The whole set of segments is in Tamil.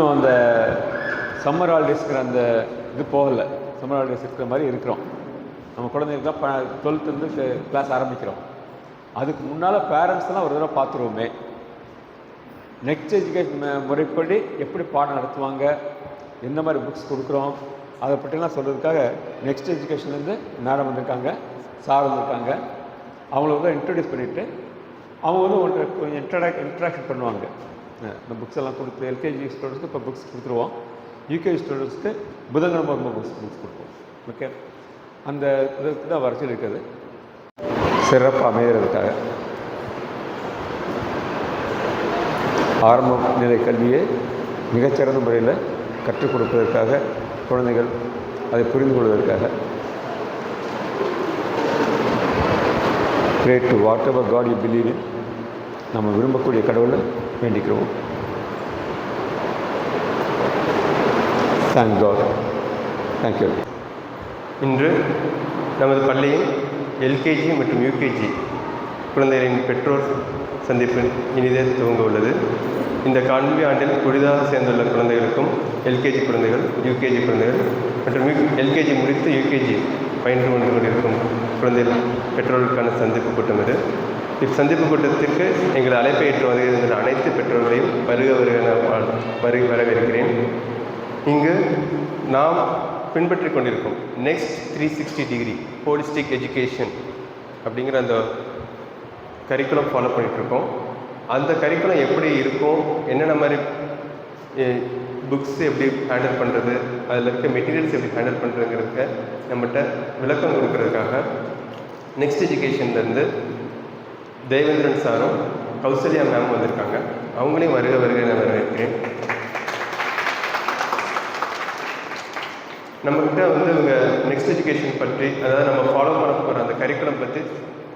இன்னும் அந்த சம்மர் ஹாலிடேஸ்ங்கிற அந்த இது போகலை. சம்மர் ஹாலிடேஸ் இருக்கிற மாதிரி இருக்கிறோம். நம்ம குழந்தைங்களுக்கு ப டுவெல்த்துலேருந்து கிளாஸ் ஆரம்பிக்கிறோம். அதுக்கு முன்னால் பேரண்ட்ஸ்லாம் ஒரு தடவை பார்த்துருவோமே. நெக்ஸ்ட் எஜுகேஷன் முறைப்படி எப்படி பாடம் நடத்துவாங்க எந்த மாதிரி புக்ஸ் கொடுக்குறோம் அதை பற்றிலாம் சொல்கிறதுக்காக நெக்ஸ்ட் எஜுகேஷன்லேருந்து மேடம் வந்திருக்காங்க சார் வந்திருக்காங்க. அவங்கள வந்து இன்ட்ரடியூஸ் பண்ணிவிட்டு அவங்க வந்து ஒன்று கொஞ்சம் இன்ட்ராக்ட் இன்ட்ராக்ஷன் பண்ணுவாங்க. இந்த புக்ஸ் எல்லாம் கொடுத்து எல்கேஜி ஸ்டூடெண்ட்ஸ்க்கு இப்போ புக்ஸ் கொடுத்துருவோம். யூகேஜி ஸ்டூடெண்ட்ஸ்க்கு புதன்கிழமை ரொம்ப புக்ஸ் புக்ஸ் கொடுப்போம். ஓகே அந்த இதுக்கு தான் வரைச்சி இருக்குது. சிறப்பு அமைகிறதுக்காக. ஆரம்ப நிலை கல்வியை மிகச்சிறந்த முறையில் கற்றுக் கொடுப்பதற்காக குழந்தைகள் அதை புரிந்து கொள்வதற்காக. Great to whatever god you believe நம்ம விரும்பக்கூடிய கடவுளை வேண்டிக்கிறோம் தேங்க் காட் தேங்க்யூ இன்று நமது பள்ளியில் எல்கேஜி மற்றும் யூகேஜி குழந்தைகளின் பெற்றோர் சந்திப்பு இனிதே துவங்க உள்ளது. இந்த கல்வி ஆண்டில் புதிதாக சேர்ந்துள்ள குழந்தைகளுக்கும் எல்கேஜி குழந்தைகள் யூகேஜி குழந்தைகள் மற்றும் எல்கேஜி முடித்து யூகேஜி பயின்று கொண்டு கொண்டிருக்கும் குழந்தைகள் பெற்றோர்களுக்கான சந்திப்பு கூட்டம் இது. இச்சந்திப்பு கூட்டத்திற்கு எங்கள் அழைப்பை ஏற்று வருகிற அனைத்து பெற்றோர்களையும் வருக வருக என வரு வரவேற்கிறேன். இங்கு நாம் பின்பற்றி கொண்டிருக்கும் next three sixty degree holistic education அப்படிங்கிற அந்த கரிக்குலம் ஃபாலோ பண்ணிகிட்ருக்கோம் அந்த கரிக்குலம் எப்படி இருக்கும் என்னென்ன மாதிரி புக்ஸ் எப்படி ஹேண்டில் பண்ணுறது அதில் இருக்க மெட்டீரியல்ஸ் எப்படி ஹேண்டில் பண்ணுறதுங்கிறதுக்கு நம்மகிட்ட விளக்கம் கொடுக்கறதுக்காக நெக்ஸ்ட் எஜுகேஷன்லேருந்து தேவேந்திரன் சாரும் கௌசல்யா மேம் வந்திருக்காங்க. அவங்களையும் வருக வருக நான் வரவேற்கிறேன். நம்மக்கிட்ட வந்து இவங்க நெக்ஸ்ட் எஜுகேஷன் பற்றி அதாவது நம்ம ஃபாலோ பண்ண போகிற அந்த கரிக்குலம் பற்றி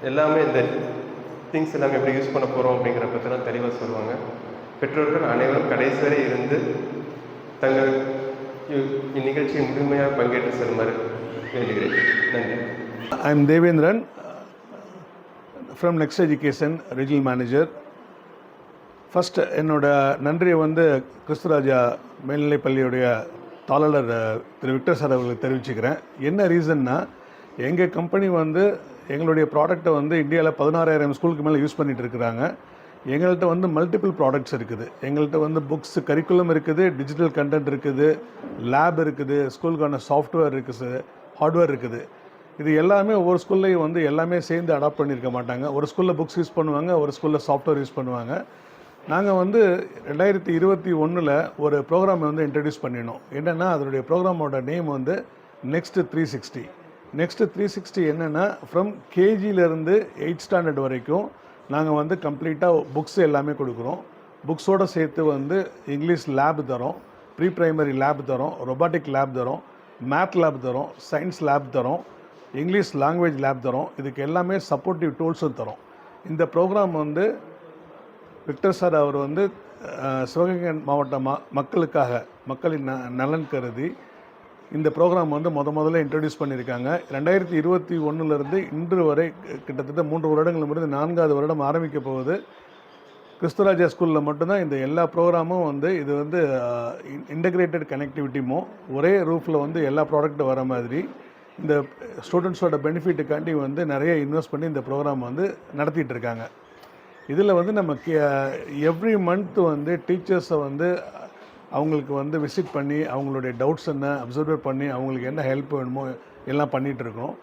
எல்லாமே இந்த திங்ஸ் எல்லாமே எப்படி யூஸ் பண்ண போகிறோம் அப்படிங்கிற பற்றிலாம் தெளிவாக சொல்லுவாங்க. பெற்றோர்கள் அனைவரும் கடைசி வரை இருந்து தங்கள் இ- இந்நிகழ்ச்சியை முழுமையாக பங்கேற்று செல்லுமாறு வேண்டுகிறேன். நன்றி. I am Devendran from next education regional manager first என்னோட நன்றியை வந்து கிறிஸ்துராஜா மேல்நிலைப் பள்ளியுடைய தாளர் திரு விக்டர் சார் அவர்களுக்கு தெரிவிச்சுக்கிறேன். என்ன ரீசன்னா எங்கள் கம்பெனி வந்து எங்களுடைய ப்ராடக்ட்டை வந்து இந்தியாவில் பதினாறாயிரம் ஸ்கூலுக்கு மேலே யூஸ் பண்ணிகிட்டு இருக்கிறாங்க. எங்கள்கிட்ட வந்து மல்டிபிள் ப்ராடக்ட்ஸ் இருக்குது. எங்கள்கிட்ட வந்து புக்ஸ் கரிக்குலம் இருக்குது டிஜிட்டல் கண்டென்ட் இருக்குது லேப் இருக்குது ஸ்கூலுக்கான சாஃப்ட்வேர் இருக்குது ஹார்ட்வேர் இருக்குது. இது எல்லாமே ஒவ்வொரு ஸ்கூல்லையும் வந்து எல்லாமே சேர்ந்து அடாப்ட் பண்ணியிருக்க மாட்டாங்க. ஒரு ஸ்கூலில் புக்ஸ் யூஸ் பண்ணுவாங்க ஒரு ஸ்கூலில் சாஃப்ட்வேர் யூஸ் பண்ணுவாங்க. நாங்கள் வந்து ரெண்டாயிரத்தி இருபத்தி ஒன்றில் ஒரு ப்ரோக்ராம் வந்து இன்ட்ரடியூஸ் பண்ணினோம். என்னென்னா அதனுடைய ப்ரோக்ராமோட நேம் வந்து next three sixty next three sixty என்னென்னா ஃப்ரம் கேஜியிலேருந்து எயிட் ஸ்டாண்டர்ட் வரைக்கும் நாங்கள் வந்து கம்ப்ளீட்டாக புக்ஸ் எல்லாமே கொடுக்குறோம். புக்ஸோடு சேர்த்து வந்து இங்கிலீஷ் லேப் தரோம் ப்ரீ ப்ரைமரி லேப் தரோம் ரொபாட்டிக் லேப் தரோம் மேத் லேப் தரோம் சயின்ஸ் லேப் தரோம் இங்கிலீஷ் லாங்குவேஜ் லேப் தரோம். இதுக்கு எல்லாமே சப்போர்ட்டிவ் டூல்ஸும் தரோம். இந்த ப்ரோக்ராம் வந்து விக்டர் சார் அவர் வந்து சிவகங்கை மாவட்ட மக்களுக்காக மக்களின் ந நலன் கருதி இந்த ப்ரோக்ராம் வந்து முத முதல்ல இன்ட்ரடியூஸ் பண்ணியிருக்காங்க. ரெண்டாயிரத்தி இருபத்தி ஒன்றுலேருந்து இன்று வரை கிட்டத்தட்ட மூன்று வருடங்கள் முடிந்து நான்காவது வருடம் ஆரம்பிக்க போகுது. கிறிஸ்துராஜா ஸ்கூலில் மட்டும்தான் இந்த எல்லா ப்ரோக்ராமும் வந்து இது வந்து இன்டகிரேட்டட் கனெக்டிவிட்டிமோ ஒரே ரூஃபில் வந்து எல்லா ப்ராடக்ட்டும் வர மாதிரி இந்த ஸ்டூடெண்ட்ஸோட பெனிஃபிட்டுக்காண்டி வந்து நிறைய இன்வெஸ்ட் பண்ணி இந்த ப்ரோக்ராம் வந்து நடத்திட்டு இருக்காங்க. இதில் வந்து நம்ம எவ்ரி மந்த் வந்து டீச்சர்ஸை வந்து அவங்களுக்கு வந்து விசிட் பண்ணி அவங்களுடைய டவுட்ஸ் என்ன அப்சர்வ் பண்ணி அவங்களுக்கு என்ன ஹெல்ப் வேணுமோ எல்லாம் பண்ணிகிட்ருக்கோம்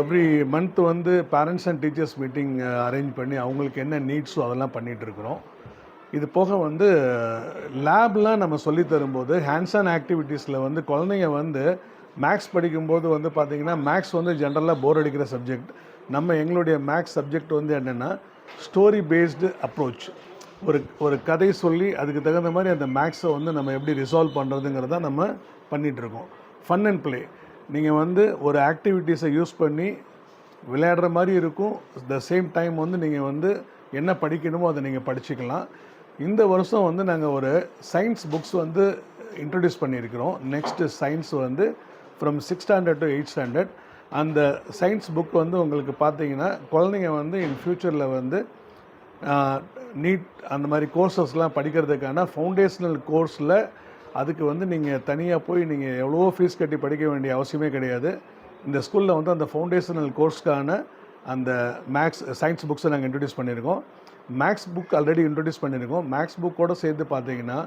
எவ்ரி மந்த் வந்து parents and teachers meeting arrange பண்ணி அவங்களுக்கு என்ன நீட்ஸோ அதெல்லாம் பண்ணிகிட்டு இருக்கிறோம். இது போக வந்து லேப்லாம் நம்ம சொல்லி தரும்போது ஹேண்ட்ஸ் ஆன் ஆக்டிவிட்டீஸில் வந்து குழந்தைங்க வந்து மேக்ஸ் படிக்கும்போது வந்து பார்த்திங்கன்னா மேக்ஸ் வந்து ஜென்ரலாக போர் அடிக்கிற சப்ஜெக்ட் நம்ம எங்களுடைய மேக்ஸ் சப்ஜெக்ட் வந்து என்னென்னா ஸ்டோரி பேஸ்டு அப்ரோச் ஒரு ஒரு கதை சொல்லி அதுக்கு தகுந்த மாதிரி அந்த மேக்ஸை வந்து நம்ம எப்படி ரிசால்வ் பண்ணுறதுங்கிறத நம்ம பண்ணிகிட்ருக்கோம் ஃபன் அண்ட் ப்ளே நீங்கள் வந்து ஒரு ஆக்டிவிட்டீஸை யூஸ் பண்ணி விளையாடுற மாதிரி இருக்கும். த சேம் டைம் வந்து நீங்கள் வந்து என்ன படிக்கணுமோ அதை நீங்கள் படிச்சுக்கலாம். இந்த வருஷம் வந்து நாங்கள் ஒரு சயின்ஸ் புக்ஸ் வந்து இன்ட்ரடியூஸ் பண்ணியிருக்கிறோம். நெக்ஸ்ட்டு சயின்ஸ் வந்து from six standard to eight standard அந்த சயின்ஸ் புக் வந்து உங்களுக்கு பார்த்தீங்கன்னா குழந்தைங்க வந்து இன் ஃப்யூச்சரில் வந்து நீட் அந்த மாதிரி கோர்சஸ்லாம் படிக்கிறதுக்கான ஃபவுண்டேஷனல் கோர்ஸில் அதுக்கு வந்து நீங்கள் தனியாக போய் நீங்கள் எவ்வளோ ஃபீஸ் கட்டி படிக்க வேண்டிய அவசியமே கிடையாது. இந்த ஸ்கூலில் வந்து அந்த ஃபவுண்டேஷனல் கோர்ஸ்க்கான அந்த மேக்ஸ் சயின்ஸ் புக்ஸை நாங்கள் இன்ட்ரடியூஸ் பண்ணியிருக்கோம். மேக்ஸ் புக் ஆல்ரெடி இன்ட்ரடியூஸ் பண்ணியிருக்கோம். மேக்ஸ் புக்கோடு சேர்த்து பார்த்தீங்கன்னா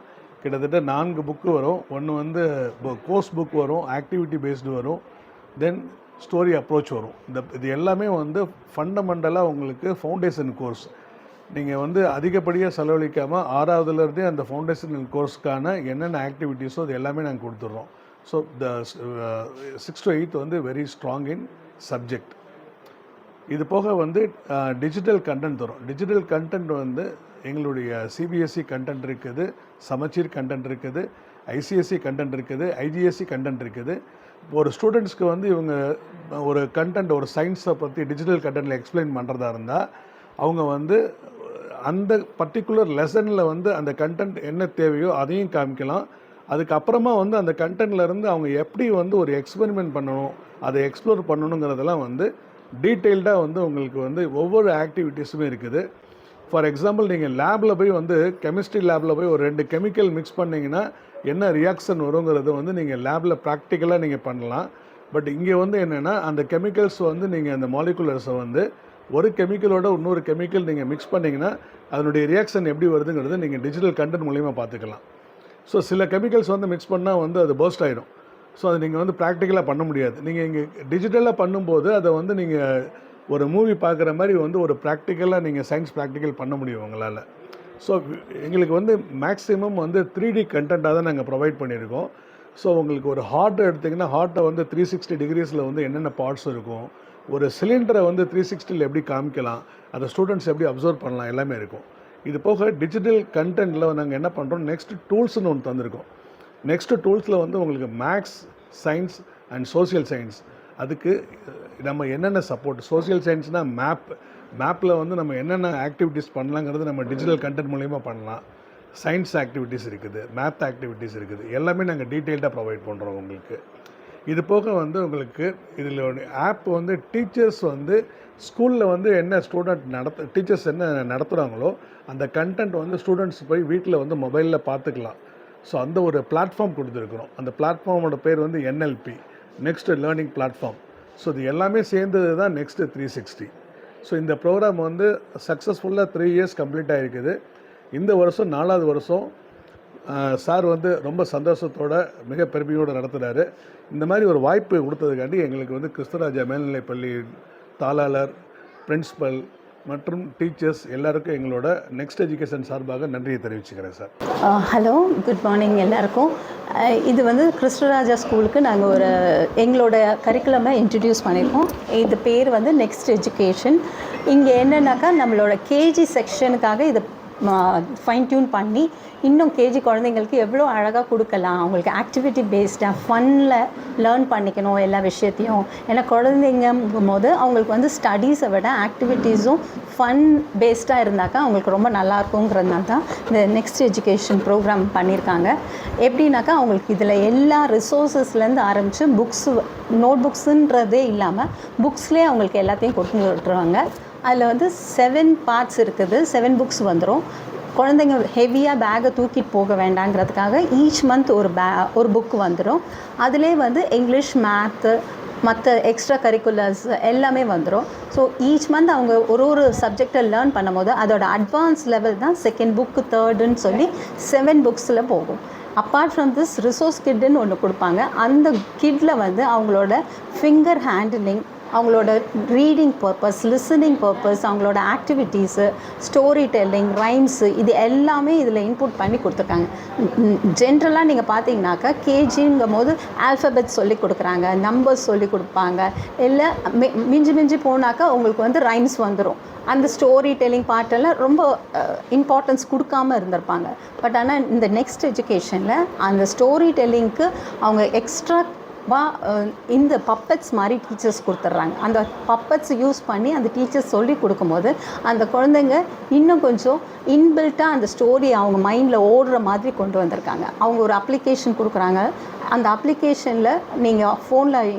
கிட்டத்தட்ட நான்கு புக்கு வரும். ஒன்று வந்து கோர்ஸ் புக் வரும் ஆக்டிவிட்டி பேஸ்டு வரும். தென் ஸ்டோரி அப்ரோச் வரும். இந்த இது எல்லாமே வந்து ஃபண்டமெண்டலாக உங்களுக்கு ஃபவுண்டேஷன் கோர்ஸ் நீங்கள் வந்து அதிகப்படியாக செலவழிக்காமல் ஆறாவதுலேருந்தே அந்த ஃபவுண்டேஷனல் கோர்ஸ்க்கான என்னென்ன ஆக்டிவிட்டீஸோ அது எல்லாமே நாங்கள் கொடுத்துட்றோம். So the six uh, to eight வந்து வெரி ஸ்ட்ராங் இன் சப்ஜெக்ட் இது போக வந்து டிஜிட்டல் கண்டென்ட் தரும் டிஜிட்டல் கண்டென்ட் வந்து எங்களுடைய சிபிஎஸ்சி கண்டென்ட் இருக்குது சமச்சீர் கண்டென்ட் இருக்குது ஐசிஎஸ்சி கண்டென்ட் இருக்குது ஐஜிஎஸ்சி கண்டென்ட் இருக்குது. ஒரு ஸ்டூடெண்ட்ஸ்க்கு வந்து இவங்க ஒரு கண்டென்ட் ஒரு சயின்ஸை பற்றி டிஜிட்டல் கண்டென்ட்டில் எக்ஸ்பிளைன் பண்ணுறதா இருந்தால் அவங்க வந்து அந்த பர்டிகுலர் லெசனில் வந்து அந்த கண்டென்ட் என்ன தேவையோ அதையும் காமிக்கலாம். அதுக்கப்புறமா வந்து அந்த கண்டென்ட்லேருந்து அவங்க எப்படி வந்து ஒரு எக்ஸ்பெரிமெண்ட் பண்ணணும் அதை எக்ஸ்ப்ளோர் பண்ணணுங்கிறதெல்லாம் வந்து டீட்டெயில்டாக வந்து உங்களுக்கு வந்து ஒவ்வொரு ஆக்டிவிட்டீஸுமே இருக்குது. ஃபார் எக்ஸாம்பிள் நீங்கள் லேபில் போய் வந்து கெமிஸ்ட்ரி லேபில் போய் ஒரு ரெண்டு கெமிக்கல் மிக்ஸ் பண்ணிங்கன்னா என்ன ரியாக்ஷன் வருங்கிறது வந்து நீங்கள் லேபில் ப்ராக்டிக்கலாக நீங்கள் பண்ணலாம். பட் இங்கே வந்து என்னென்னா அந்த கெமிக்கல்ஸ் வந்து நீங்கள் அந்த மாலிகுலர்ஸை வந்து ஒரு கெமிக்கலோட இன்னொரு கெமிக்கல் நீங்கள் மிக்ஸ் பண்ணிங்கன்னா அதனுடைய ரியாக்ஷன் எப்படி வருதுங்கிறது நீங்கள் டிஜிட்டல் கண்டென்ட் மூலிமா பார்த்துக்கலாம். ஸோ சில கெமிக்கல்ஸ் வந்து மிக்ஸ் பண்ணால் வந்து அது பர்ஸ்ட் ஆகிடும் ஸோ அதை நீங்கள் வந்து ப்ராக்டிக்கலாக பண்ண முடியாது. நீங்கள் இங்கே டிஜிட்டலாக பண்ணும்போது அதை வந்து நீங்கள் ஒரு மூவி பார்க்குற மாதிரி வந்து ஒரு ப்ராக்டிக்கலாக நீங்கள் சயின்ஸ் ப்ராக்டிக்கல் பண்ண முடியும் உங்களால். ஸோ எங்களுக்கு வந்து மேக்ஸிமம் வந்து த்ரீ டி கண்டென்ட்டாக தான் நாங்கள் ப்ரொவைட் பண்ணியிருக்கோம். ஸோ உங்களுக்கு ஒரு ஹார்ட் எடுத்திங்கன்னா ஹார்ட்டை வந்து த்ரீ சிக்ஸ்டி டிகிரிஸில் வந்து என்னென்ன பார்ட்ஸ் இருக்கும்? ஒரு சிலிண்டரை வந்து த்ரீ சிக்ஸ்டியில் எப்படி காமிக்கலாம் அதை ஸ்டூடெண்ட்ஸ் எப்படி அப்சர்வ் பண்ணலாம் எல்லாமே இருக்கும். இது போக டிஜிட்டல் கண்டென்ட்டில் நாங்கள் என்ன பண்ணுறோம் நெக்ஸ்ட் டூல்ஸ்னு ஒன்று தந்திருக்கோம். நெக்ஸ்ட் டூல்ஸில் வந்து உங்களுக்கு maths science and social science அதுக்கு நம்ம என்னென்ன சப்போர்ட் சோஷியல் சயின்ஸ்னால் மேப் மேப்பில் வந்து நம்ம என்னென்ன ஆக்டிவிட்டீஸ் பண்ணலாங்கிறது நம்ம டிஜிட்டல் கண்டென்ட் மூலயமா பண்ணலாம். சயின்ஸ் ஆக்டிவிட்டீஸ் இருக்குது மேத் ஆக்டிவிட்டீஸ் இருக்குது. எல்லாமே நாங்கள் டீட்டெயில்டாக ப்ரொவைட் பண்ணுறோம் உங்களுக்கு. இது போக வந்து உங்களுக்கு இதில் ஆப் வந்து டீச்சர்ஸ் வந்து ஸ்கூலில் வந்து என்ன ஸ்டூடெண்ட் நடத்த டீச்சர்ஸ் என்ன நடத்துகிறாங்களோ அந்த கண்டென்ட் வந்து ஸ்டூடெண்ட்ஸ் போய் வீட்டில் வந்து மொபைலில் பார்த்துக்கலாம். ஸோ அந்த ஒரு பிளாட்ஃபார்ம் கொடுத்துருக்குறோம். அந்த பிளாட்ஃபார்மோட பேர் வந்து NLP next learning platform so இது எல்லாமே சேர்ந்தது தான் நெக்ஸ்ட்டு த்ரீ சிக்ஸ்டி ஸோ இந்த ப்ரோக்ராம் வந்து சக்ஸஸ்ஃபுல்லாக த்ரீ இயர்ஸ் கம்ப்ளீட் ஆகிருக்குது இந்த வருஷம் நாலாவது வருஷம் சார் வந்து ரொம்ப சந்தோஷத்தோட மிக பெருமையோடு நடத்துகிறாரு இந்த மாதிரி ஒரு வாய்ப்பு கொடுத்ததுக்காண்டி எங்களுக்கு வந்து கிறிஸ்தராஜா மேல்நிலைப்பள்ளி தாளாளர் பிரின்சிபல் மற்றும் டீச்சர்ஸ் எல்லாருக்கும் எங்களோட நெக்ஸ்ட் எஜுகேஷன் சார்பாக நன்றியை தெரிவிச்சுக்கிறேன் சார். ஹலோ குட் மார்னிங் எல்லாருக்கும். இது வந்து கிறிஸ்டராஜா ஸ்கூலுக்கு நாங்கள் ஒரு எங்களோட கரிக்குலமை இன்ட்ரடியூஸ் பண்ணியிருக்கோம் இது பேர் வந்து நெக்ஸ்ட் எஜுகேஷன். இங்கே என்னென்னாக்கா நம்மளோட கேஜி செக்ஷனுக்காக இதை ஃபைன் டியூன் பண்ணி இன்னும் கேஜி குழந்தைங்களுக்கு எவ்வளோ அழகாக கொடுக்கலாம். அவங்களுக்கு ஆக்டிவிட்டி பேஸ்டாக ஃபன்னில் லேர்ன் பண்ணிக்கணும் எல்லா விஷயத்தையும். ஏன்னா குழந்தைங்கும் போது அவங்களுக்கு வந்து ஸ்டடீஸை விட ஆக்டிவிட்டீஸும் ஃபன் பேஸ்டாக இருந்தாக்கா அவங்களுக்கு ரொம்ப நல்லாயிருக்குங்கிறதுனால தான் இந்த நெக்ஸ்ட் எஜுகேஷன் ப்ரோக்ராம் பண்ணியிருக்காங்க. எப்படின்னாக்கா அவங்களுக்கு இதில் எல்லா ரிசோர்ஸஸ்லேருந்து ஆரம்பித்து புக்ஸ் நோட் புக்ஸுன்றதே இல்லாமல் புக்ஸ்லேயே அவங்களுக்கு எல்லாத்தையும் கொடுத்து விட்டுருவாங்க. அதில் வந்து செவன் பார்ட்ஸ் இருக்குது. செவன் புக்ஸ் வந்துடும் குழந்தைங்க ஹெவியாக பேகை தூக்கிட்டு போக வேண்டாங்கிறதுக்காக ஈச் மந்த் ஒரு பே ஒரு புக் வந்துடும் அதிலே வந்து இங்கிலீஷ் மேத்து மற்ற எக்ஸ்ட்ரா கரிக்குலர்ஸ் எல்லாமே வந்துடும் ஸோ ஈச் மந்த் அவங்க ஒரு ஒரு சப்ஜெக்டை லேர்ன் பண்ணும்போது அதோட அட்வான்ஸ் லெவல் தான் செகண்ட் புக்கு தேர்டுன்னு சொல்லி செவன் புக்ஸில் போகும். அப்பார்ட் ஃப்ரம் திஸ் ரிசோர்ஸ் கிட்டுன்னு ஒன்று கொடுப்பாங்க. அந்த கிட்டில் வந்து அவங்களோட ஃபிங்கர் ஹேண்டிலிங் அவங்களோட ரீடிங் பர்பஸ் லிசனிங் பர்பஸ் அவங்களோட ஆக்டிவிட்டீஸு ஸ்டோரி டெல்லிங் ரைம்ஸு இது எல்லாமே இதில் இன்புட் பண்ணி கொடுத்துருக்காங்க. ஜென்ரலாக நீங்கள் பார்த்தீங்கன்னாக்கா கேஜிங்கும் போது ஆல்ஃபபெட் சொல்லி கொடுக்குறாங்க நம்பர்ஸ் சொல்லி கொடுப்பாங்க இல்லை மி- மிஞ்சி மிஞ்சி போனாக்கா உங்களுக்கு வந்து ரைம்ஸ் வந்துடும் அந்த ஸ்டோரி டெல்லிங் பார்ட்டெல்லாம் ரொம்ப இம்பார்ட்டன்ஸ் கொடுக்காம இருந்திருப்பாங்க. பட் ஆனால் இந்த நெக்ஸ்ட் எஜுகேஷனில் அந்த ஸ்டோரி டெல்லிங்க்கு அவங்க எக்ஸ்ட்ரா வா இந்த பப்பட்ஸ் மாதிரி டீச்சர்ஸ் கொடுத்துட்றாங்க. அந்த பப்பட்ஸ் யூஸ் பண்ணி அந்த டீச்சர்ஸ் சொல்லி கொடுக்கும்போது அந்த குழந்தைங்க இன்னும் கொஞ்சம் இன்பில்ட்டாக அந்த ஸ்டோரி அவங்க மைண்டில் ஓடுற மாதிரி கொண்டு வந்திருக்காங்க. அவங்க ஒரு அப்ளிகேஷன் கொடுக்குறாங்க. அந்த அப்ளிகேஷனில் நீங்கள் ஃபோனில்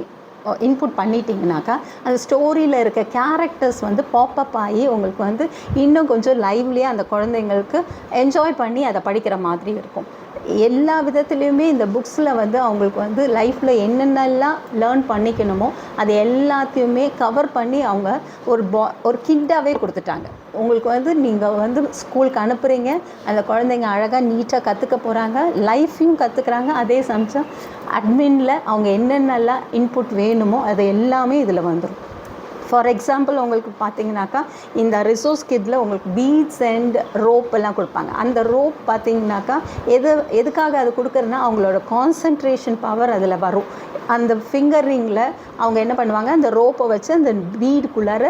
இன்புட் பண்ணிட்டீங்கனாக்கா அந்த ஸ்டோரியில் இருக்க கேரக்டர்ஸ் வந்து பாப்பப் ஆகி உங்களுக்கு வந்து இன்னும் கொஞ்சம் லைவ்லியாக அந்த குழந்தைங்களுக்கு என்ஜாய் பண்ணி அதை படிக்கிற மாதிரி இருக்கும். எல்லா விதத்துலேயுமே இந்த புக்ஸில் வந்து அவங்களுக்கு வந்து லைஃப்பில் என்னென்னலாம் லேர்ன் பண்ணிக்கணுமோ அது எல்லாத்தையுமே கவர் பண்ணி அவங்க ஒரு பா ஒரு கிட்டாகவே கொடுத்துட்டாங்க. உங்களுக்கு வந்து நீங்கள் வந்து ஸ்கூலுக்கு அனுப்புகிறீங்க அந்த குழந்தைங்க அழகாக நீட்டாக கற்றுக்க போகிறாங்க லைஃப்பையும் கற்றுக்குறாங்க அதே சமயம் அட்மினில் அவங்க என்னென்னலாம் இன்புட் வேணுமோ அது எல்லாமே இதில் வந்துடும் ஃபார் எக்ஸாம்பிள் உங்களுக்கு பார்த்தீங்கன்னாக்கா இந்த ரிசோர்ஸ் கிட்டில் உங்களுக்கு பீட்ஸ் அண்ட் ரோப் எல்லாம் கொடுப்பாங்க. அந்த ரோப் பார்த்தீங்கன்னாக்கா எது எதுக்காக அது கொடுக்குறதுனா அவங்களோட கான்சன்ட்ரேஷன் பவர் அதில் வரும். அந்த ஃபிங்கரிங்கில் அவங்க என்ன பண்ணுவாங்க அந்த ரோப்பை வச்சு அந்த பீடுக்குள்ளார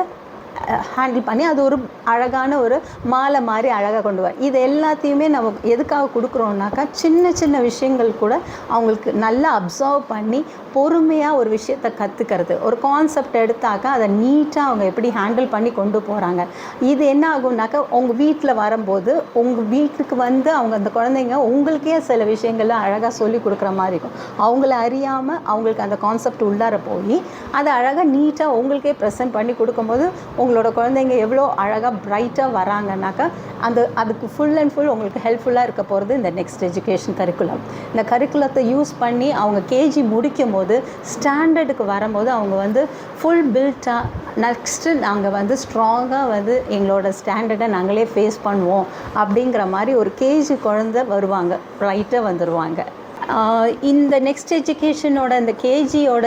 ஹேண்டில் பண்ணி அது ஒரு அழகான ஒரு மாலை மாதிரி அழகாக கொண்டு வர இது எல்லாத்தையுமே நம்ம எதுக்காக கொடுக்குறோம்னாக்கா சின்ன சின்ன விஷயங்கள் கூட அவங்களுக்கு நல்லா அப்சர்வ் பண்ணி பொறுமையாக ஒரு விஷயத்தை கற்றுக்கிறது ஒரு கான்செப்ட் எடுத்தாக்கா அதை நீட்டாக அவங்க எப்படி ஹேண்டில் பண்ணி கொண்டு போகிறாங்க இது என்ன ஆகும்னாக்கா உங்கள் வீட்டில் வரும்போது உங்கள் வீட்டுக்கு வந்து அவங்க அந்த குழந்தைங்க உங்களுக்கே சில விஷயங்கள்லாம் அழகாக சொல்லி கொடுக்குற மாதிரி இருக்கும். அவங்கள அறியாமல் அவங்களுக்கு அந்த கான்செப்ட் உள்ளார போய் அதை அழகாக நீட்டாக உங்களுக்கே ப்ரெசென்ட் பண்ணி கொடுக்கும்போது உங்களோட குழந்தைங்க எவ்வளோ அழகாக பிரைட்டாக வராங்கனாக்கா அந்த அதுக்கு ஃபுல் அண்ட் ஃபுல் உங்களுக்கு ஹெல்ப்ஃபுல்லாக இருக்க போகிறது இந்த நெக்ஸ்ட் எஜுகேஷன் கரிக்குலம் இந்த கரிக்குலத்தை யூஸ் பண்ணி அவங்க கேஜி முடிக்கும் போது ஸ்டாண்டர்டுக்கு வரும்போது அவங்க வந்து ஃபுல் பில்ட்டாக நெக்ஸ்ட்டு நாங்கள் வந்து ஸ்ட்ராங்காக வந்து எங்களோட ஸ்டாண்டர்டை நாங்களே ஃபேஸ் பண்ணுவோம் அப்படிங்கிற மாதிரி ஒரு கேஜி குழந்தை வருவாங்க ரைட்டாக வந்துடுவாங்க இந்த நெக்ஸ்ட் எஜுகேஷனோட இந்த கேஜியோட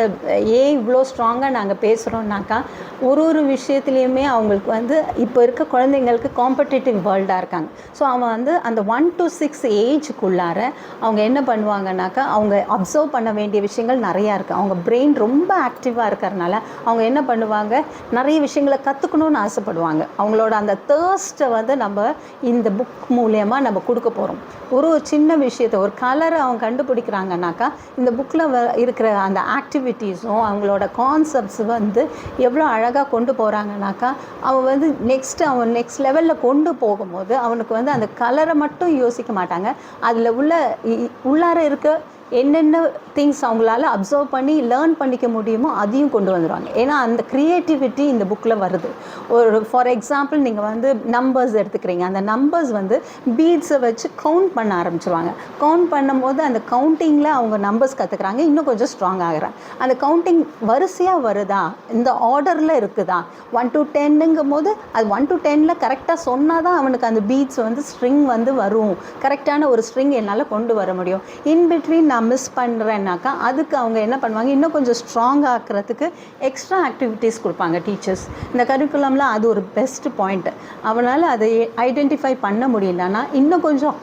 ஏன் இவ்வளோ ஸ்ட்ராங்காக நாங்கள் பேசுகிறோம்னாக்கா ஒரு ஒரு விஷயத்துலையுமே அவங்களுக்கு வந்து இப்போ இருக்க குழந்தைங்களுக்கு காம்படிட்டிவ் வேர்ல்டாக இருக்காங்க. ஸோ அவன் வந்து அந்த ஒன் டு சிக்ஸ் ஏஜுக்குள்ளார அவங்க என்ன பண்ணுவாங்கனாக்கா அவங்க அப்சர்வ் பண்ண வேண்டிய விஷயங்கள் நிறையா இருக்குது அவங்க பிரெயின் ரொம்ப ஆக்டிவாக இருக்கிறனால அவங்க என்ன பண்ணுவாங்க நிறைய விஷயங்களை கற்றுக்கணும்னு ஆசைப்படுவாங்க. அவங்களோட அந்த தேர்ஸ்ட்டை வந்து நம்ம இந்த புக் மூலயமா நம்ம கொடுக்க போகிறோம் ஒரு ஒரு சின்ன விஷயத்தை ஒரு கலரை அவங்க கண்டுபிடிக்கிறாங்கனாக்கா இந்த புக்கில் இருக்கிற அந்த ஆக்டிவிட்டீஸும் அவங்களோட கான்செப்ட்ஸ் வந்து எவ்வளோ அழகாக கொண்டு போகிறாங்கனாக்கா அவன் வந்து நெக்ஸ்ட் அவன் நெக்ஸ்ட் லெவலில் கொண்டு போகும்போது அவனுக்கு வந்து அந்த கலரை மட்டும் யோசிக்க மாட்டாங்க. அதில் உள்ள இ- உள்ளார இருக்க என்னென்ன திங்ஸ் அவங்களால அப்சர்வ் பண்ணி லேர்ன் பண்ணிக்க முடியுமோ அதையும் கொண்டு வந்துடுவாங்க ஏன்னா அந்த க்ரியேட்டிவிட்டி இந்த புக்கில் வருது. ஒரு ஃபார் எக்ஸாம்பிள் நீங்கள் வந்து நம்பர்ஸ் எடுத்துக்கிறீங்க. அந்த நம்பர்ஸ் வந்து பீட்ஸை வச்சு கவுண்ட் பண்ண ஆரம்பிச்சிருவாங்க. கவுண்ட் பண்ணும்போது அந்த கவுண்டிங்கில் அவங்க நம்பர்ஸ் கற்றுக்குறாங்க இன்னும் கொஞ்சம் ஸ்ட்ராங் ஆகிறாங்க அந்த கவுண்டிங் வரிசையாக வருதா? இந்த ஆர்டரில் இருக்குதா? ஒன் டு டென்னுங்கும் போது அது ஒன் டு டென்னில் கரெக்டாக சொன்னால் தான் அவனுக்கு அந்த பீட்ஸ் வந்து ஸ்ட்ரிங் வந்து வரும். கரெக்டான ஒரு ஸ்ட்ரிங் என்னால் கொண்டு வர முடியும். இன் பிட்வீன் நான் மிஸ் பண்ணுறேன்னாக்கா அதுக்கு அவங்க என்ன பண்ணுவாங்க இன்னும் கொஞ்சம் ஸ்ட்ராங் ஆக்கிறதுக்கு எக்ஸ்ட்ரா ஆக்டிவிட்டீஸ் கொடுப்பாங்க டீச்சர்ஸ் இந்த கரிக்குலமில் அது ஒரு பெஸ்ட் பாயிண்ட் அவனால் அதை ஐடென்டிஃபை பண்ண முடியலன்னா இன்னும் கொஞ்சம்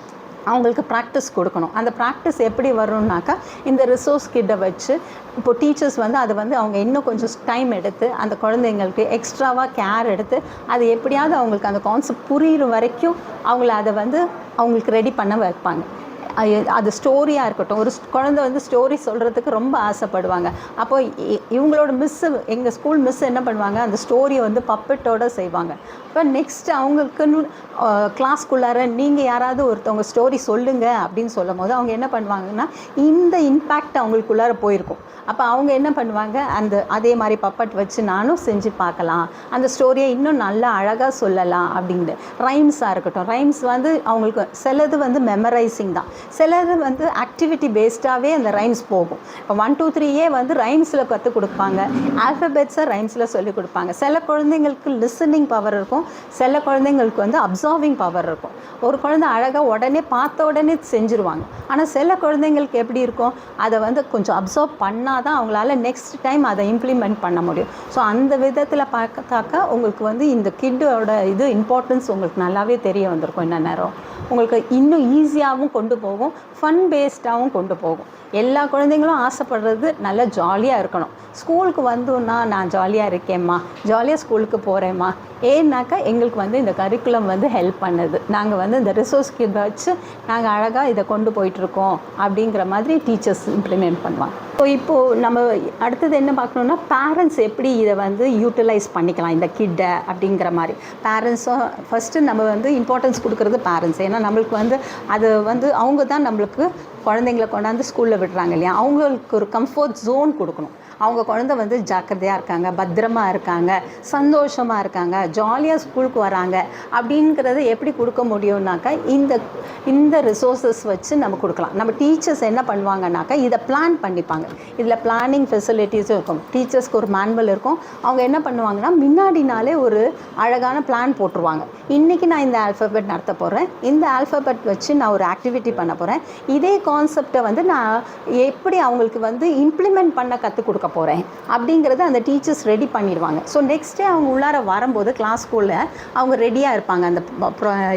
அவங்களுக்கு ப்ராக்டிஸ் கொடுக்கணும். அந்த ப்ராக்டிஸ் எப்படி வரும்னாக்கா இந்த ரிசோர்ஸ் கிட்ட வச்சு இப்போ டீச்சர்ஸ் வந்து அதை வந்து அவங்க இன்னும் கொஞ்சம் டைம் எடுத்து அந்த குழந்தைங்களுக்கு எக்ஸ்ட்ராவாக கேர் எடுத்து அது எப்படியாவது அவங்களுக்கு அந்த கான்செப்ட் புரியிற வரைக்கும் அவங்கள அதை வந்து அவங்களுக்கு ரெடி பண்ண வைப்பாங்க. அது- ஸ்டோரியாக இருக்கட்டும் ஒரு ஸ்- குழந்தை வந்து ஸ்டோரி சொல்கிறதுக்கு ரொம்ப ஆசைப்படுவாங்க. அப்போ இ- இவங்களோட மிஸ்ஸு எங்கள் ஸ்கூல் மிஸ் என்ன பண்ணுவாங்க? அந்த ஸ்டோரியை வந்து பப்பட்டோட செய்வாங்க. இப்போ நெக்ஸ்ட் அவங்களுக்குன்னு கிளாஸ்க்குள்ளார நீங்கள் யாராவது ஒருத்தவங்க ஸ்டோரி சொல்லுங்க அப்படின்னு சொல்லும் போது அவங்க என்ன பண்ணுவாங்கன்னா இந்த இம்பேக்ட் அவங்களுக்குள்ளார போயிருக்கும். அப்போ அவங்க என்ன பண்ணுவாங்க? அந்த அதே மாதிரி பப்பட் வச்சு நானும் செஞ்சு பார்க்கலாம். அந்த ஸ்டோரியை இன்னும் நல்லா அழகாக சொல்லலாம் அப்படின்ட்டு. ரைம்ஸாக இருக்கட்டும். ரைம்ஸ் வந்து அவங்களுக்கு சிலது வந்து மெமரைசிங் தான். சிலது வந்து ஆக்டிவிட்டி பேஸ்டாகவே அந்த ரைம்ஸ் போகும். இப்போ ஒன் டூ த்ரீயே வந்து ரைம்ஸில் கற்றுக் கொடுப்பாங்க. ஆல்ஃபபெட்ஸை ரைம்ஸில் சொல்லிக் கொடுப்பாங்க. சில குழந்தைங்களுக்கு லிசனிங் பவர் இருக்கும். சில குழந்தைங்களுக்கு வந்து அப்சார்விங் பவர் இருக்கும். ஒரு குழந்தை அழகாக உடனே பார்த்த உடனே செஞ்சுருவாங்க. ஆனால் சில குழந்தைங்களுக்கு எப்படி இருக்கும்? அதை வந்து கொஞ்சம் அப்சர்வ் பண்ணால் தான் அவங்களால நெக்ஸ்ட் டைம் அதை இம்ப்ளிமெண்ட் பண்ண முடியும். ஸோ அந்த விதத்தில் பார்க்கத்தாக்கா உங்களுக்கு வந்து இந்த கிட்டோட இது இம்பார்ட்டன்ஸ் உங்களுக்கு நல்லாவே தெரிய வந்திருக்கும். என்ன நேரம். உங்களுக்கு இன்னும் ஈஸியாகவும் கொண்டு போகும். ஃபன் பேஸ்டாகவும் கொண்டு போகும். எல்லா குழந்தைங்களும் ஆசைப்படுறது நல்லா ஜாலியாக இருக்கணும். ஸ்கூலுக்கு வந்தோன்னா நான் ஜாலியாக இருக்கேம்மா. ஜாலியாக ஸ்கூலுக்கு போகிறேம்மா ஏன்னாக்கா எங்களுக்கு வந்து இந்த கரிக்குலம் வந்து ஹெல்ப் பண்ணுது. நாங்கள் வந்து இந்த ரிசோர்ஸ் கிட்ட வச்சு நாங்கள் அழகாக இதை கொண்டு போயிட்டுருக்கோம் அப்படிங்கிற மாதிரி டீச்சர்ஸ் இம்ப்ளிமெண்ட் பண்ணுவாங்க. ஸோ இப்போது நம்ம அடுத்தது என்ன பார்க்கணுன்னா பேரண்ட்ஸ் எப்படி இதை வந்து யூட்டிலைஸ் பண்ணிக்கலாம் இந்த கிட்டை அப்படிங்கிற மாதிரி. பேரண்ட்ஸும் ஃபஸ்ட்டு நம்ம வந்து இம்பார்ட்டன்ஸ் கொடுக்குறது பேரண்ட்ஸ் ஏன்னா நம்மளுக்கு வந்து அது வந்து அவங்க தான் நம்மளுக்கு குழந்தைங்கள கொண்டாந்து ஸ்கூலில் விடுறாங்க இல்லையா? அவங்களுக்கு ஒரு கம்ஃபர்ட் ஜோன் கொடுக்கணும். அவங்க குழந்தை வந்து ஜாக்கிரதையாக இருக்காங்க பத்திரமா இருக்காங்க சந்தோஷமாக இருக்காங்க ஜாலியாக ஸ்கூலுக்கு வராங்க அப்படிங்கிறத எப்படி கொடுக்க முடியும்னாக்கா இந்த இந்த ரிசோர்ஸஸ் வச்சு நம்ம கொடுக்கலாம். நம்ம டீச்சர்ஸ் என்ன பண்ணுவாங்கனாக்கா இதை பிளான் பண்ணிப்பாங்க. இதில் பிளானிங் ஃபெசிலிட்டிஸும் இருக்கும். டீச்சர்ஸ்க்கு ஒரு மேனுவல் இருக்கும். அவங்க என்ன பண்ணுவாங்கன்னா முன்னாடி நாளே ஒரு அழகான பிளான் போட்டுருவாங்க. இன்றைக்கி நான் இந்த ஆல்ஃபபெட் நடத்த போகிறேன் இந்த ஆல்ஃபபெட் வச்சு நான் ஒரு ஆக்டிவிட்டி பண்ண போகிறேன் இதே கான்செப்டை வந்து நான் எப்படி அவங்களுக்கு வந்து இம்ப்ளிமெண்ட் பண்ண கற்றுக் கொடுக்க போகிறேன் அப்படிங்கிறத அந்த டீச்சர்ஸ் ரெடி பண்ணிடுவாங்க. ஸோ நெக்ஸ்ட் டே அவங்க உள்ளார வரும்போது கிளாஸ்க்குள்ளே அவங்க ரெடியாக இருப்பாங்க. அந்த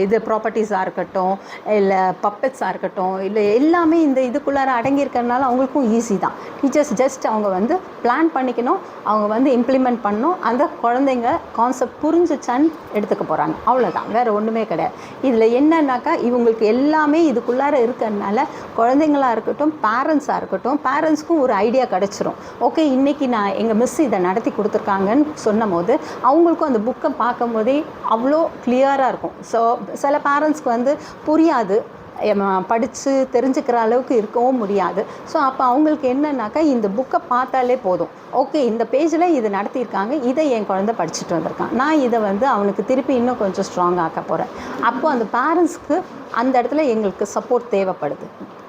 இது ப்ராப்பர்ட்டிஸாக இருக்கட்டும் இல்லை பப்பெட்ஸாக இருக்கட்டும் இல்லை எல்லாமே இந்த இதுக்குள்ளார அடங்கியிருக்கறனால அவங்களுக்கும் ஈஸி தான். டீச்சர்ஸ் ஜஸ்ட் அவங்க வந்து பிளான் பண்ணிக்கணும் அவங்க வந்து இம்ப்ளிமெண்ட் பண்ணணும் அந்த குழந்தைங்க கான்செப்ட் புரிஞ்சிச்சான்னு எடுத்துக்க போகிறாங்க அவ்வளோதான் வேறு ஒன்றுமே கிடையாது. இதில் என்னன்னாக்கா இவங்களுக்கு எல்லாமே இதுக்குள்ளார இருக்கிறதுனால குழந்தைங்களா இருக்கட்டும் பேரண்ட்ஸாக இருக்கட்டும் பேரண்ட்ஸ்க்கும் ஒரு ஐடியா கிடச்சிரும். ஓகே இன்றைக்கி நான் எங்கள் மிஸ் இதை நடத்தி கொடுத்துருக்காங்கன்னு சொன்னும் போது அவங்களுக்கும் அந்த புக்கை பார்க்கும்போதே அவ்வளோ கிளியராக இருக்கும். ஸோ சில பேரண்ட்ஸ்க்கு வந்து புரியாது. படித்து தெரிஞ்சுக்கிற அளவுக்கு இருக்கவும் முடியாது. ஸோ அப்போ அவங்களுக்கு என்னன்னாக்கா இந்த புக்கை பார்த்தாலே போதும். ஓகே இந்த பேஜில் இது நடத்தியிருக்காங்க இதை என் குழந்தை படிச்சுட்டு வந்திருக்கான். நான் இதை வந்து அவனுக்கு திருப்பி இன்னும் கொஞ்சம் ஸ்ட்ராங் ஆக்க போகிறேன் அப்போது அந்த பேரண்ட்ஸ்க்கு அந்த இடத்துல எங்களுக்கு சப்போர்ட் தேவைப்படுது.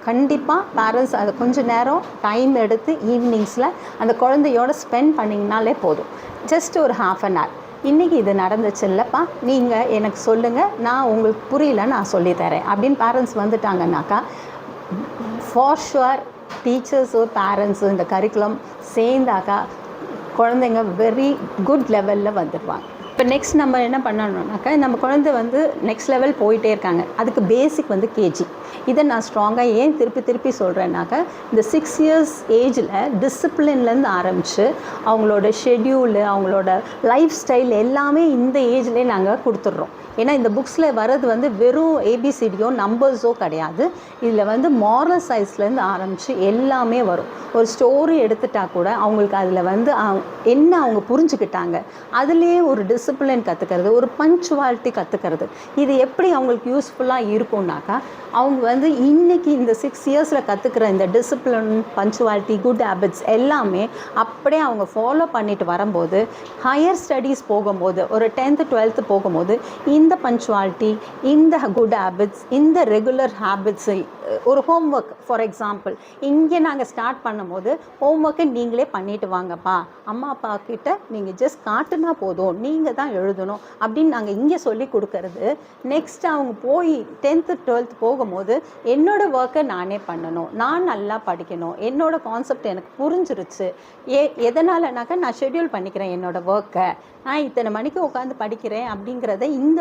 கண்டிப்பாக பேரண்ட்ஸ் அதை கொஞ்சம் நேரம் டைம் எடுத்து ஈவினிங்ஸில் அந்த குழந்தையோட ஸ்பெண்ட் பண்ணிங்கனாலே போதும். ஜஸ்ட் ஒரு ஹாஃப் அன் ஹவர் இன்றைக்கி இது நடந்துச்சு இல்லைப்பா. நீங்கள் எனக்கு சொல்லுங்கள் நான் உங்களுக்கு புரியல நான் சொல்லித்தரேன் அப்படின்னு பேரண்ட்ஸ் வந்துட்டாங்கன்னாக்கா ஃபார் ஷுவர் டீச்சர்ஸு பேரண்ட்ஸு இந்த கரிக்குலம் சேர்ந்தாக்கா குழந்தைங்க வெரி குட் லெவலில் வந்துடுவாங்க இப்போ நெக்ஸ்ட் நம்ம என்ன பண்ணணும்னாக்கா நம்ம குழந்தை வந்து நெக்ஸ்ட் லெவல் போயிட்டே இருக்காங்க. அதுக்கு பேசிக் வந்து கேஜி இதை நான் ஸ்ட்ராங்காக ஏன் திருப்பி திருப்பி சொல்கிறேன்னாக்கா இந்த சிக்ஸ் இயர்ஸ் ஏஜில் டிசிப்ளின்லேருந்து ஆரம்பித்து அவங்களோட ஷெட்யூலு அவங்களோட லைஃப் ஸ்டைல் எல்லாமே இந்த ஏஜ்லேயே நாங்கள் கொடுத்துட்றோம். ஏன்னா இந்த புக்ஸில் வர்றது வந்து வெறும் ஏபிசிடியோ நம்பர்ஸோ கிடையாது. இதில் வந்து மாரல் சைஸ்லேருந்து ஆரம்பித்து எல்லாமே வரும். ஒரு ஸ்டோரி எடுத்துட்டா கூட அவங்களுக்கு அதில் வந்து என்ன அவங்க புரிஞ்சுக்கிட்டாங்க அதுலேயே ஒரு டிசிப்ளின் கற்றுக்கிறது ஒரு பஞ்சுவாலிட்டி கற்றுக்கிறது இது எப்படி அவங்களுக்கு யூஸ்ஃபுல்லாக இருக்கும்னாக்கா அவங்க வந்து இன்றைக்கி இந்த சிக்ஸ் இயர்ஸில் கற்றுக்கிற இந்த டிசிப்ளின் பஞ்சுவாலிட்டி குட் ஹேபிட்ஸ் எல்லாமே அப்படியே அவங்க ஃபாலோ பண்ணிட்டு வரும்போது ஹையர் ஸ்டடீஸ் போகும்போது ஒரு டென்த்து டுவெல்த்து போகும்போது இந்த இந்த பஞ்சுவாலிட்டி இந்த குட் ஹேபிட்ஸ் இந்த ரெகுலர் ஹேபிட்ஸை ஒரு ஹோம்ஒர்க் ஃபார் எக்ஸாம்பிள் இங்கே நாங்கள் ஸ்டார்ட் பண்ணும்போது ஹோம்ஒர்க்கை நீங்களே பண்ணிட்டு வாங்கப்பா. அம்மா அப்பா கிட்ட நீங்கள் ஜஸ்ட் காட்டுனா போதும். நீங்கள் தான் எழுதணும் அப்படின்னு நாங்கள் இங்கே சொல்லி கொடுக்கறது. நெக்ஸ்ட் அவங்க போய் டென்த்து டுவெல்த் போகும்போது என்னோடய ஒர்க்கை நானே பண்ணணும். நான் நல்லா படிக்கணும். என்னோடய கான்செப்ட் எனக்கு புரிஞ்சிருச்சு. ஏ எதனாலனாக்கா நான் ஷெட்யூல் பண்ணிக்கிறேன் என்னோடய ஒர்க்கை நான் இத்தனை மணிக்கு உட்காந்து படிக்கிறேன் அப்படிங்கிறத இந்த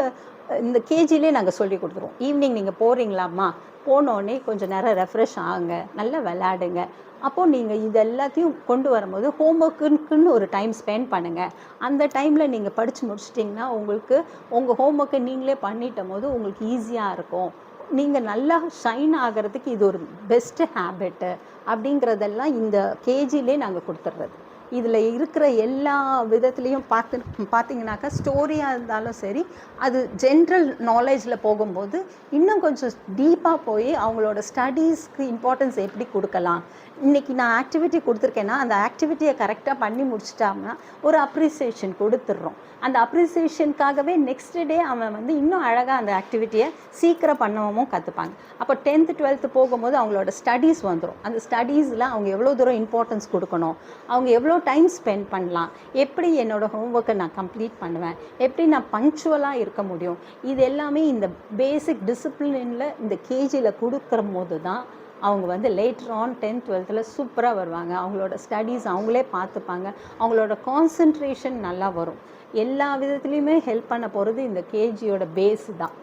இந்த கேஜிலே நாங்கள் சொல்லி கொடுத்துருவோம். ஈவினிங் நீங்கள் போகிறீங்களாம்மா போனோடனே கொஞ்சம் நேரம் ரெஃப்ரெஷ் ஆகுங்க. நல்லா விளையாடுங்க. அப்போது நீங்கள் இது எல்லாத்தையும் கொண்டு வரும்போது ஹோம்ஒர்க்குன்னு ஒரு டைம் ஸ்பெண்ட் பண்ணுங்கள் அந்த டைமில் நீங்கள் படித்து முடிச்சிட்டிங்கன்னா உங்களுக்கு உங்கள் ஹோம்ஒர்க்கை நீங்களே பண்ணிட்டும் போது உங்களுக்கு ஈஸியாக இருக்கும். நீங்கள் நல்லா ஷைன் ஆகிறதுக்கு இது ஒரு பெஸ்ட்டு ஹேபிட்டு அப்படிங்கிறதெல்லாம் இந்த கேஜிலே நாங்கள் கொடுத்துட்றது இதில் இருக்கிற எல்லா விதத்துலேயும் பார்த்து பார்த்தீங்கன்னாக்கா ஸ்டோரியாக இருந்தாலும் சரி அது ஜென்ரல் நாலேஜில் போகும்போது இன்னும் கொஞ்சம் டீப்பாக போய் அவங்களோட ஸ்டடீஸ்க்கு இம்பார்ட்டன்ஸ் எப்படி கொடுக்கலாம்? இன்றைக்கி நான் ஆக்டிவிட்டி கொடுத்துருக்கேன்னா அந்த ஆக்டிவிட்டியை கரெக்டாக பண்ணி முடிச்சிட்டாங்கன்னா ஒரு அப்ரிசியேஷன் கொடுத்துட்றோம். அந்த அப்ரிசியேஷனுக்காகவே நெக்ஸ்ட் டே அவன் வந்து இன்னும் அழகாக அந்த ஆக்டிவிட்டியை சீக்கிரம் பண்ணவும் கற்றுப்பாங்க அப்போ டென்த்து டுவெல்த்து போகும்போது அவங்களோட ஸ்டடீஸ் வந்துடும் அந்த ஸ்டடீஸில் அவங்க எவ்வளோ தூரம் இம்பார்ட்டன்ஸ் கொடுக்கணும்? அவங்க எவ்வளோ டைம் ஸ்பெண்ட் பண்ணலாம்? எப்படி என்னோட ஹோம்ஒர்க்கை நான் கம்ப்ளீட் பண்ணுவேன்? எப்படி நான் பங்க்சுவலாக இருக்க முடியும்? இது எல்லாமே இந்த பேசிக் டிசிப்ளினில் இந்த கேஜியில் கொடுக்குற போது தான் அவங்க வந்து லேட்டர் ஆன் டென்த் டுவெல்த்தில் சூப்பராக வருவாங்க. அவங்களோட ஸ்டடீஸ் அவங்களே பார்த்துப்பாங்க. அவங்களோட கான்சன்ட்ரேஷன் நல்லா வரும். எல்லா விதத்துலேயுமே ஹெல்ப் பண்ண போகிறது இந்த கேஜியோட பேஸு தான்.